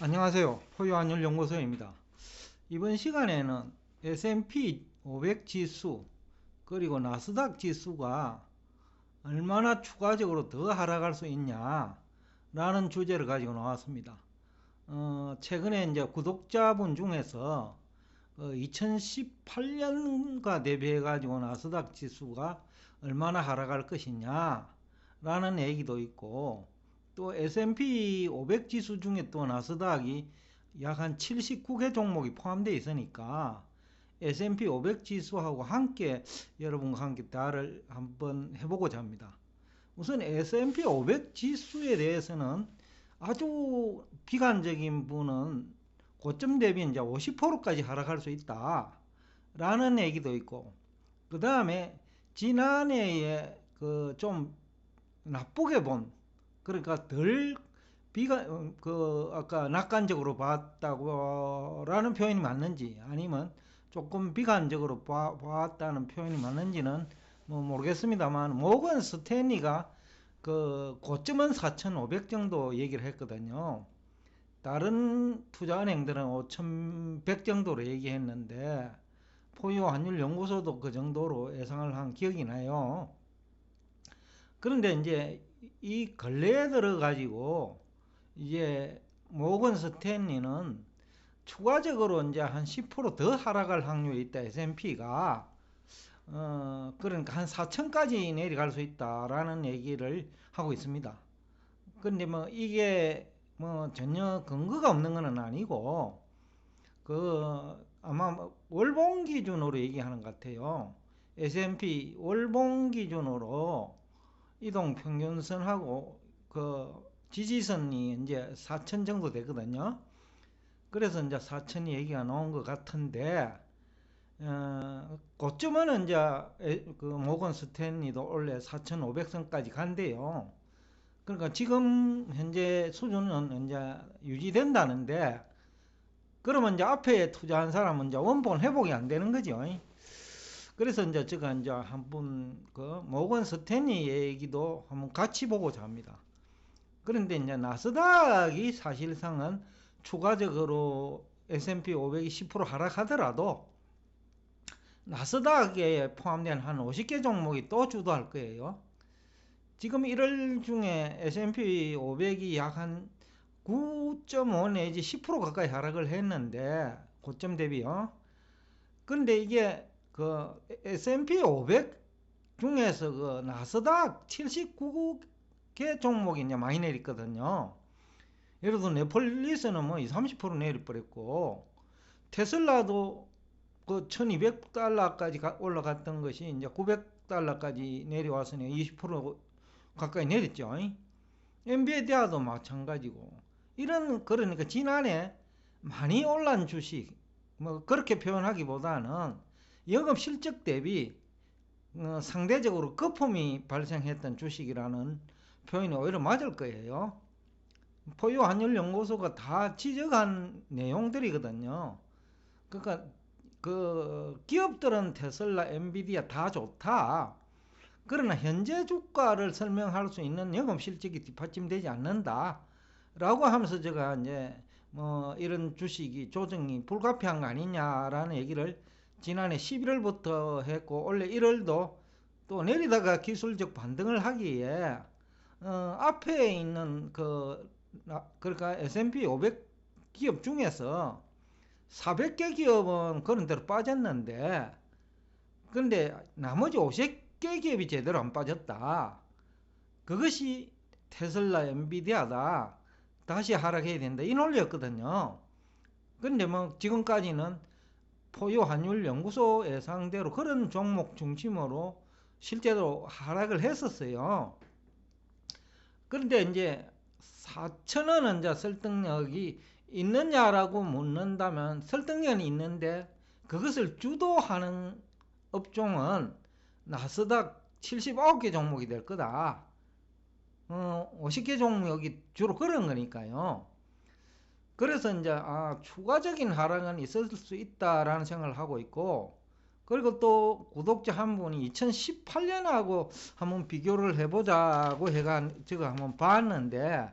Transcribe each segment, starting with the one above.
안녕하세요. 포유한율연구소입니다. 이번 시간에는 S&P 500 지수 그리고 나스닥 지수가 얼마나 추가적으로 더 하락할 수 있냐 라는 주제를 가지고 나왔습니다. 어, 최근에 이제 구독자분 중에서 어, 2018년과 대비해 가지고 나스닥 지수가 얼마나 하락할 것이냐 라는 얘기도 있고 또 S&P 500 지수 중에 또 나스닥이 약 한 79개 종목이 포함되어 있으니까 S&P 500 지수하고 함께 여러분과 함께 대화를 한번 해보고자 합니다. 우선 S&P 500 지수에 대해서는 아주 비관적인 분은 고점 대비 이제 50%까지 하락할 수 있다. 라는 얘기도 있고, 그 다음에 지난해에 그 좀 나쁘게 본 그러니까 덜 비가 그 아까 낙관적으로 봤다고라는 표현이 맞는지 아니면 조금 비관적으로 봐, 봤다는 표현이 맞는지는 뭐 모르겠습니다만 모건 스탠리가 그 고점은 4,500 정도 얘기를 했거든요. 다른 투자은행들은 5,100 정도로 얘기했는데 포유 환율 연구소도 그 정도로 예상을 한 기억이 나요. 그런데 이제 이 근래에 들어가지고 이제 모건 스탠리는 추가적으로 이제 한 10%더 하락할 확률이 있다. S&P가 어 그러니까 한 4천까지 내려갈 수 있다라는 얘기를 하고 있습니다. 그런데 뭐 이게 뭐 전혀 근거가 없는 것은 아니고 그 아마 뭐 월봉 기준으로 얘기하는 것 같아요. S&P 월봉 기준으로 이동 평균선하고 그 지지선이 이제 4천 정도 되거든요. 그래서 이제 4천이 얘기가 나온 것 같은데, 어, 고점은 이제 그 모건 스탠리도 원래 4,500선까지 간대요. 그러니까 지금 현재 수준은 이제 유지된다는데, 그러면 이제 앞에 투자한 사람은 이제 원본 회복이 안 되는 거죠. 그래서 이제 제가 이제 한번 그 모건 스탠리 얘기도 한번 같이 보고자 합니다. 그런데 이제 나스닥이 사실상은 추가적으로 S&P 500이 10% 하락하더라도 나스닥에 포함된 한 50개 종목이 또 주도할 거예요. 지금 1월 중에 S&P 500이 약 한 9.5 내지 10% 가까이 하락을 했는데 고점 대비요. 그런데 이게 그 S&P 500 중에서 그 나스닥 79개 종목이 이제 많이 내렸거든요. 예를 들어 네폴리스는 뭐 20, 30% 내려버렸고 테슬라도 그 1200달러까지 올라갔던 것이 이제 900달러까지 내려왔으니 20% 가까이 내렸죠. 엔비디아도 마찬가지고 이런 그러니까 지난해 많이 올란 주식 뭐 그렇게 표현하기보다는 영업 실적 대비 어, 상대적으로 거품이 발생했던 주식이라는 표현이 오히려 맞을 거예요. 포유 환율 연구소가 다 지적한 내용들이거든요. 그러니까 그 기업들은 테슬라, 엔비디아 다 좋다. 그러나 현재 주가를 설명할 수 있는 영업 실적이 뒷받침되지 않는다. 라고 하면서 제가 이제 뭐 이런 주식이 조정이 불가피한 거 아니냐라는 얘기를 지난해 11월부터 했고 올해 1월도 또 내리다가 기술적 반등을 하기에 어, 앞에 있는 그 그러니까 S&P 500 기업 중에서 400개 기업은 그런 대로 빠졌는데 그런데 나머지 50개 기업이 제대로 안 빠졌다. 그것이 테슬라, 엔비디아다. 다시 하락해야 된다. 이 논리였거든요. 근데 뭐 지금까지는 포유 환율 연구소 예상대로 그런 종목 중심으로 실제로 하락을 했었어요. 그런데 이제 4천원은 이제 설득력이 있느냐라고 묻는다면 설득력이 있는데 그것을 주도하는 업종은 나스닥 79개 종목이 될 거다. 어, 50개 종목이 주로 그런 거니까요. 그래서 이제 아 추가적인 하락은 있을 수 있다라는 생각을 하고 있고 그리고 또 구독자 한 분이 2018년하고 한번 비교를 해보자고 해가 제가 한번 봤는데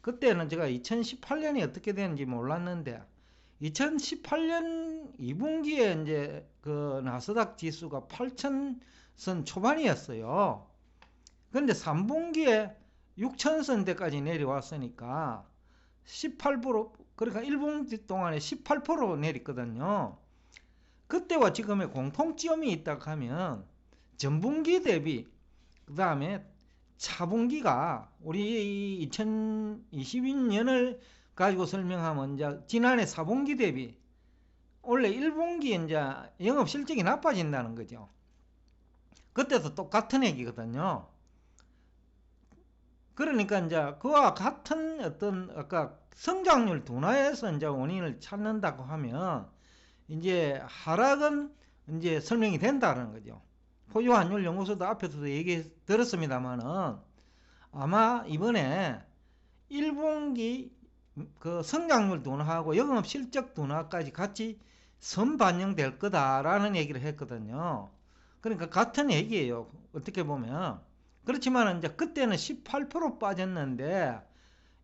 그때는 제가 2018년이 어떻게 되는지 몰랐는데 2018년 2분기에 이제 그 나스닥 지수가 8천선 초반이었어요. 근데 3분기에 6천선대까지 내려왔으니까 18% 그러니까 1분기 동안에 18% 내렸거든요. 그때와 지금의 공통점이 있다 하면 전분기 대비 그 다음에 차분기가 우리 2022년을 가지고 설명하면 이제 지난해 4분기 대비 원래 1분기 이제 영업 실적이 나빠진다는 거죠. 그때도 똑같은 얘기거든요. 그러니까 이제 그와 같은 어떤 아까 성장률 둔화에서 이제 원인을 찾는다고 하면 이제 하락은 이제 설명이 된다는 거죠. 포유환율 연구소도 앞에서도 얘기 들었습니다만은 아마 이번에 1분기 그 성장률 둔화하고 영업 실적 둔화까지 같이 선반영될 거다라는 얘기를 했거든요. 그러니까 같은 얘기예요. 어떻게 보면. 그렇지만 이제 그때는 18% 빠졌는데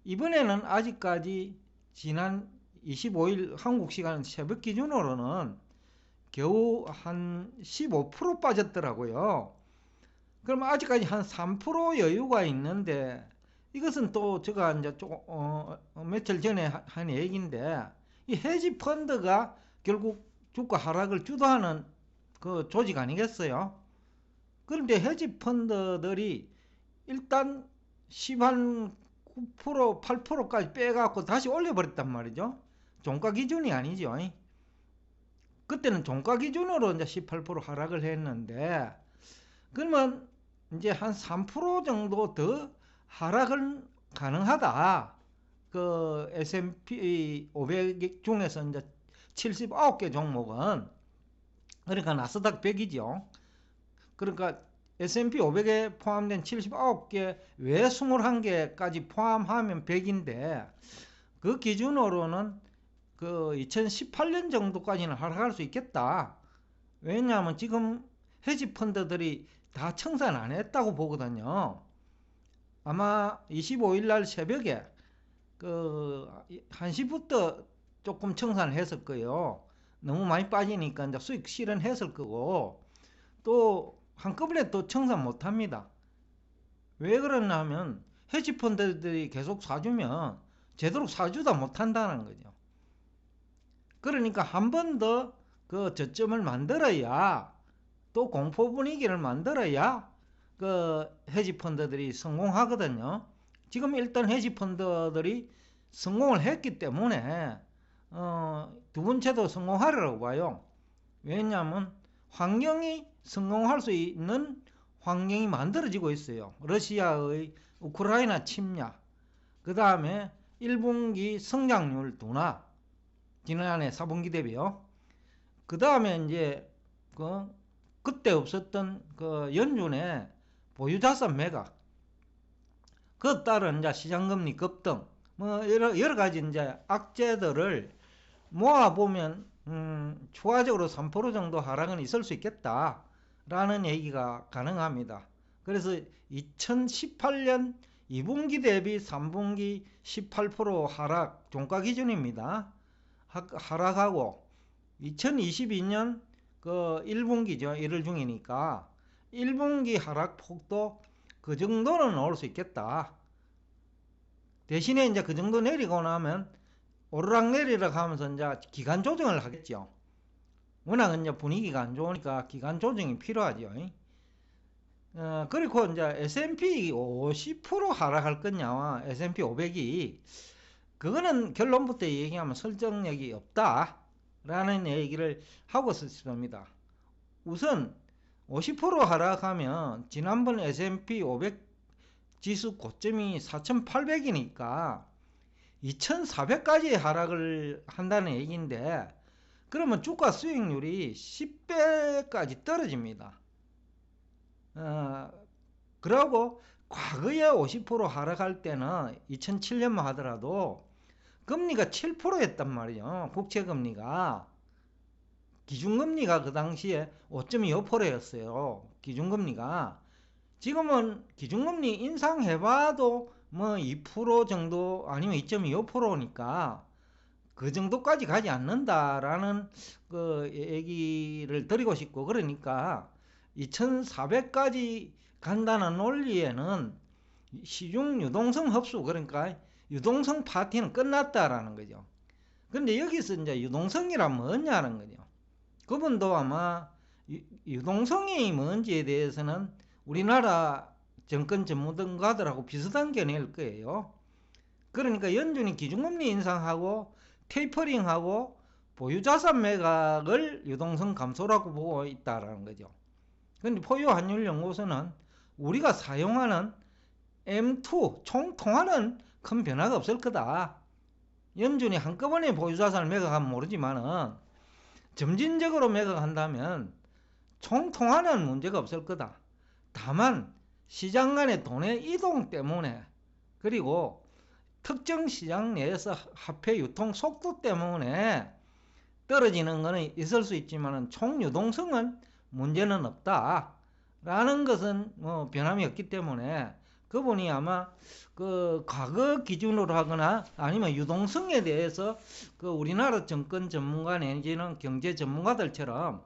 이번에는 아직까지 지난 25일 한국 시간 새벽 기준으로는 겨우 한 15% 빠졌더라고요. 그럼 아직까지 한 3% 여유가 있는데 이것은 또 제가 이제 조금 어, 어 며칠 전에 한 얘기인데 이 헤지 펀드가 결국 주가 하락을 주도하는 그 조직 아니겠어요? 그런데 헤지 펀드들이 일단 10한 9% 8%까지 빼갖고 다시 올려버렸단 말이죠. 종가 기준이 아니죠. 그때는 종가 기준으로 이제 18% 하락을 했는데 그러면 이제 한 3% 정도 더 하락은 가능하다. 그 S&P 500 중에서 이제 79개 종목은 그러니까 나스닥 100이죠. 그러니까 S&P 500에 포함된 79개 외 21개까지 포함하면 100인데 그 기준으로는 그 2018년 정도까지는 하락할 수 있겠다. 왜냐하면 지금 헤지 펀드들이 다 청산 안 했다고 보거든요. 아마 25일 날 새벽에 그 1시부터 조금 청산을 했을 거예요. 너무 많이 빠지니까 이제 수익 실현했을 거고 또 한꺼번에 또 청산 못 합니다. 왜 그러냐면 헤지 펀드들이 계속 사주면 제대로 사주다 못 한다는 거죠. 그러니까 한 번 더 그 저점을 만들어야 또 공포 분위기를 만들어야 그 헤지 펀드들이 성공하거든요. 지금 일단 헤지 펀드들이 성공을 했기 때문에 어, 두 번째도 성공하리라고 봐요. 왜냐하면 환경이 성공할 수 있는 환경이 만들어지고 있어요. 러시아의 우크라이나 침략, 그 다음에 1분기 성장률 둔화, 지난해 4분기 대비요. 그 다음에 이제 그 그때 없었던 그 연준의 보유자산 매각, 그 따른 이제 시장금리 급등, 뭐 여러, 여러 가지 이제 악재들을 모아 보면 음, 추가적으로 3% 정도 하락은 있을 수 있겠다 라는 얘기가 가능합니다. 그래서 2018년 2분기 대비 3분기 18% 하락 종가 기준입니다. 하락하고 2022년 그 1분기죠. 1월 중이니까 1분기 하락 폭도 그 정도는 나올 수 있겠다. 대신에 이제 그 정도 내리고 나면 오르락 내리락 하면서 이제 기간 조정을 하겠죠. 워낙 이제 분위기가 안 좋으니까 기간 조정이 필요하죠. 어, 그리고 이제 S&P 50% 하락할 거냐, S&P 500이 그거는 결론부터 얘기하면 설정력이 없다라는 얘기를 하고 싶습니다. 우선 50% 하락하면 지난번 S&P 500 지수 고점이 4,800이니까 2,400까지 하락을 한다는 얘기인데 그러면 주가 수익률이 10배까지 떨어집니다. 어, 그러고 과거에 50% 하락할 때는 2007년만 하더라도 금리가 7%였단 말이에요. 국채금리가. 기준금리가 그 당시에 5.25%였어요. 기준금리가. 지금은 기준금리 인상해봐도 뭐 2% 정도 아니면 2.25%니까 그 정도까지 가지 않는다라는 그 얘기를 드리고 싶고 그러니까 2,400까지 간다는 논리에는 시중 유동성 흡수 그러니까 유동성 파티는 끝났다라는 거죠. 근데 여기서 이제 유동성이란 뭐냐는 거죠. 그분도 아마 유동성이 뭔지에 대해서는 우리나라 정권 전문가들하고 비슷한 견해일 거예요. 그러니까 연준이 기준금리 인상하고 테이퍼링하고 보유자산 매각을 유동성 감소라고 보고 있다라는 거죠. 근데 포유 환율 연구소는 우리가 사용하는 M2 총 통화는 큰 변화가 없을 거다. 연준이 한꺼번에 보유자산을 매각하면 모르지만은 점진적으로 매각한다면 총 통화는 문제가 없을 거다. 다만 시장 간의 돈의 이동 때문에 그리고 특정 시장 내에서 화폐 유통 속도 때문에 떨어지는 것은 있을 수 있지만 총 유동성은 문제는 없다. 라는 것은 뭐 변함이 없기 때문에 그분이 아마 그 과거 기준으로 하거나 아니면 유동성에 대해서 그 우리나라 정권 전문가 내지는 경제 전문가들처럼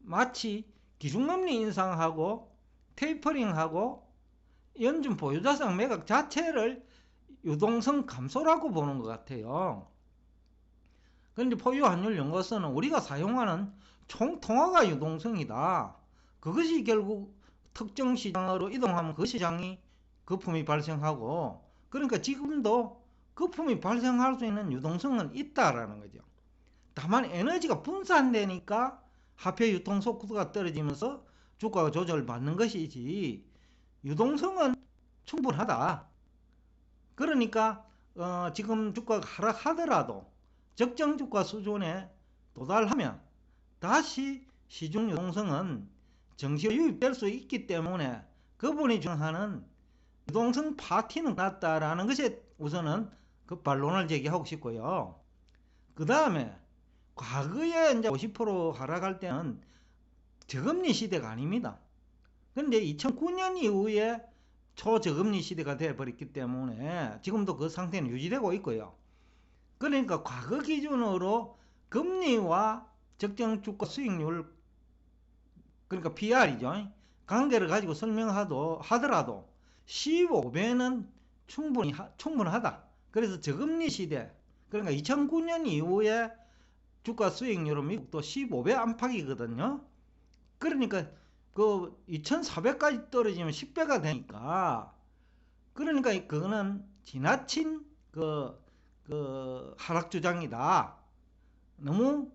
마치 기준금리 인상하고 테이퍼링하고 연준 보유자산 매각 자체를 유동성 감소라고 보는 것 같아요. 그런데 포유 환율 연구소는 우리가 사용하는 총 통화가 유동성이다. 그것이 결국 특정 시장으로 이동하면 그 시장이 거품이 발생하고 그러니까 지금도 거품이 발생할 수 있는 유동성은 있다라는 거죠. 다만 에너지가 분산되니까 화폐 유통 속도가 떨어지면서 주가가 조절받는 것이지 유동성은 충분하다. 그러니까 어 지금 주가가 하락하더라도 적정 주가 수준에 도달하면 다시 시중 유동성은 정시로 유입될 수 있기 때문에 그분이 주장하는 유동성 파티는 같다라는 것이 우선은 그 반론을 제기하고 싶고요. 그 다음에 과거에 이제 50% 하락할 때는 저금리 시대가 아닙니다. 근데 2009년 이후에 초저금리 시대가 되어버렸기 때문에 지금도 그 상태는 유지되고 있고요. 그러니까 과거 기준으로 금리와 적정 주가 수익률 그러니까 PR이죠. 관계를 가지고 설명하더라도 15배는 충분히 충분하다. 그래서 저금리 시대 그러니까 2009년 이후에 주가 수익률은 미국도 15배 안팎이거든요. 그러니까 그 2,400까지 떨어지면 10배가 되니까 그러니까 그거는 지나친 그, 그 하락 주장이다. 너무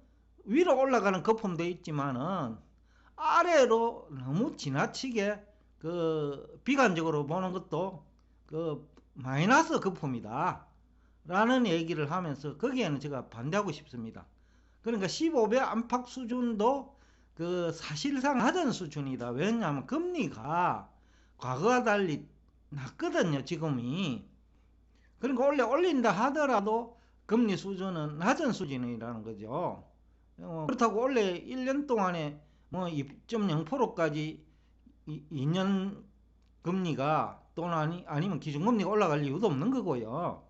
위로 올라가는 거품도 있지만은 아래로 너무 지나치게 그 비관적으로 보는 것도 그 마이너스 거품이다. 라는 얘기를 하면서 거기에는 제가 반대하고 싶습니다. 그러니까 15배 안팎 수준도 그 사실상 낮은 수준이다. 왜냐하면 금리가 과거와 달리 낮거든요. 지금이. 그러니까 원래 올린다 하더라도 금리 수준은 낮은 수준이라는 거죠. 어, 그렇다고 원래 1년 동안에 뭐 2.0%까지 2년 금리가 또는 아니, 아니면 기준금리가 올라갈 이유도 없는 거고요.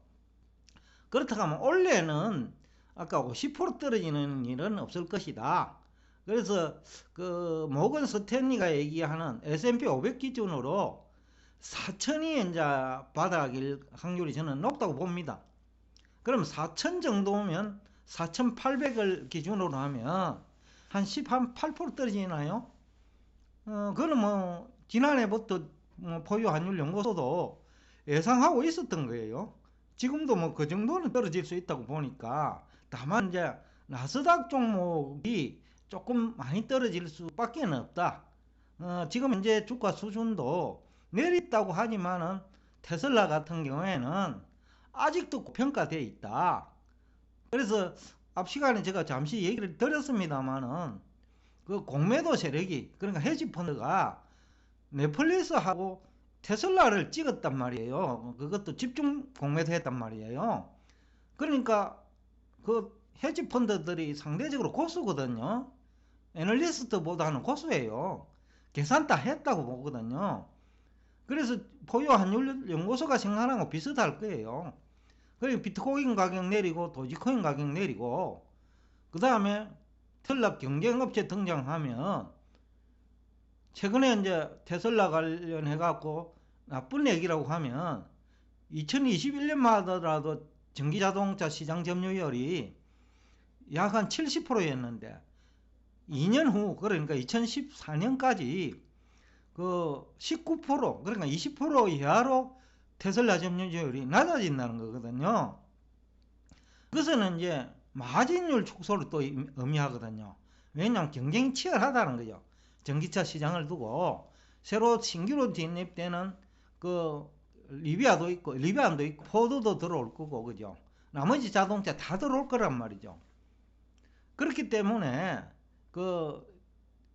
그렇다고 하면 원래는 아까 50% 떨어지는 일은 없을 것이다. 그래서 그 모건 스탠리가 얘기하는 S&P 500 기준으로 4천이 이제 바닥일 확률이 저는 높다고 봅니다. 그럼 4천 정도면 4,800을 기준으로 하면 한18% 떨어지나요? 어, 그거는 뭐 지난해부터 뭐 포유 환율 연구소도 예상하고 있었던 거예요. 지금도 뭐 그 정도는 떨어질 수 있다고 보니까 다만 이제 나스닥 종목이 조금 많이 떨어질 수밖에 없다. 어, 지금 이제 주가 수준도 내렸다고 하지만은 테슬라 같은 경우에는 아직도 고평가되어 있다. 그래서 앞 시간에 제가 잠시 얘기를 드렸습니다만은 그 공매도 세력이 그러니까 헤지 펀드가 넷플릭스하고 테슬라를 찍었단 말이에요. 그것도 집중 공매도 했단 말이에요. 그러니까 그 헤지 펀드들이 상대적으로 고수거든요. 애널리스트보다는 고수예요. 계산 다 했다고 보거든요. 그래서 포유 환율 연구소가 생각하는 거 비슷할 거예요. 그리고 비트코인 가격 내리고 도지코인 가격 내리고 그 다음에 텔락 경쟁업체 등장하면 최근에 이제 테슬라 관련해 갖고 나쁜 얘기라고 하면 2021년마다라도 전기자동차 시장 점유율이 약 한 70%였는데 2년 후 그러니까 2014년까지 그 19% 그러니까 20% 이하로 테슬라 점유율이 낮아진다는 거거든요. 그것은 이제 마진율 축소를 또 의미하거든요. 왜냐하면 경쟁이 치열하다는 거죠. 전기차 시장을 두고 새로 신규로 진입되는 그 리비아도 있고 리비안도 있고 포드도 들어올 거고 그죠. 나머지 자동차 다 들어올 거란 말이죠. 그렇기 때문에 그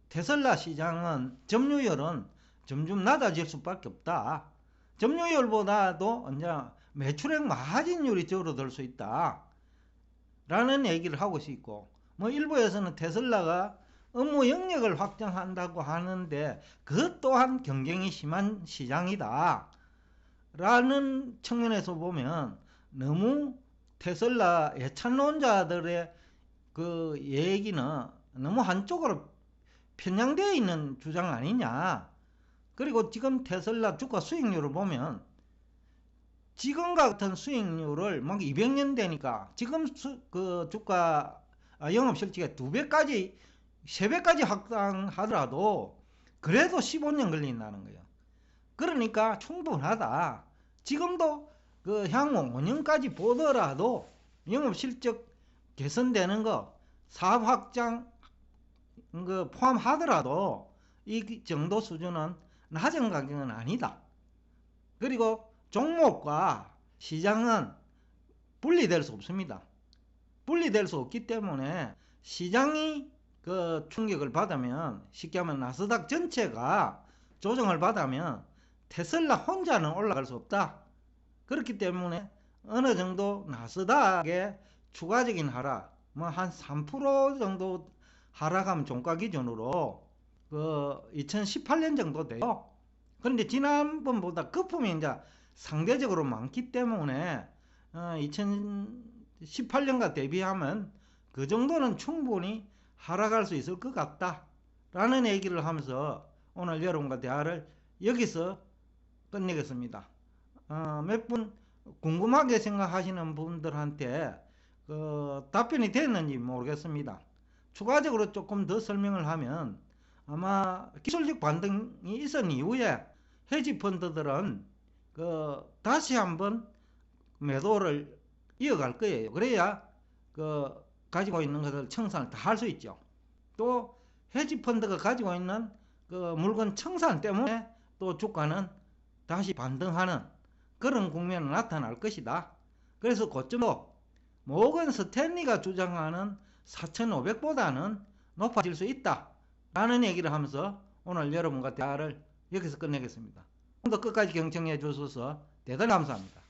테슬라 시장은 점유율은 점점 낮아질 수밖에 없다. 점유율보다도 이제 매출액 마진율이 줄어들 수 있다. 라는 얘기를 하고 있고 뭐 일부에서는 테슬라가 업무 영역을 확장한다고 하는데 그 또한 경쟁이 심한 시장이다. 라는 측면에서 보면 너무 테슬라 예찬론자들의 그 얘기는 너무 한쪽으로 편향되어 있는 주장 아니냐. 그리고 지금 테슬라 주가 수익률을 보면 지금 같은 수익률을 막 200년 되니까 지금 수, 그 주가 아, 영업 실적의 두 배까지 세 배까지 확장하더라도 그래도 15년 걸린다는 거예요. 그러니까 충분하다. 지금도 그 향후 5년까지 보더라도 영업 실적 개선되는 거 사업 확장 그 포함하더라도 이 정도 수준은 낮은 가격은 아니다. 그리고 종목과 시장은 분리될 수 없습니다. 분리될 수 없기 때문에 시장이 그 충격을 받으면 쉽게 하면 나스닥 전체가 조정을 받으면 테슬라 혼자는 올라갈 수 없다. 그렇기 때문에 어느 정도 나스닥의 추가적인 하락, 뭐 한 3% 정도 하락하면 종가 기준으로 그 2018년 정도 돼요. 그런데 지난번보다 거품이 이제 상대적으로 많기 때문에 어 2018년과 대비하면 그 정도는 충분히 하락할 수 있을 것 같다. 라는 얘기를 하면서 오늘 여러분과 대화를 여기서 끝내겠습니다. 어, 몇 분 궁금하게 생각하시는 분들한테 그 답변이 됐는지 모르겠습니다. 추가적으로 조금 더 설명을 하면 아마 기술적 반등이 있은 이후에 헤지 펀드들은 그 다시 한번 매도를 이어갈 거예요. 그래야 그 가지고 있는 것을 청산을 다 할 수 있죠. 또 헤지 펀드가 가지고 있는 그 물건 청산 때문에 또 주가는 다시 반등하는 그런 국면이 나타날 것이다. 그래서 고점도 모건 스탠리가 주장하는 4,500보다는 높아질 수 있다. 라는 얘기를 하면서 오늘 여러분과 대화를 여기서 끝내겠습니다. 좀 더 끝까지 경청해 주셔서 대단히 감사합니다.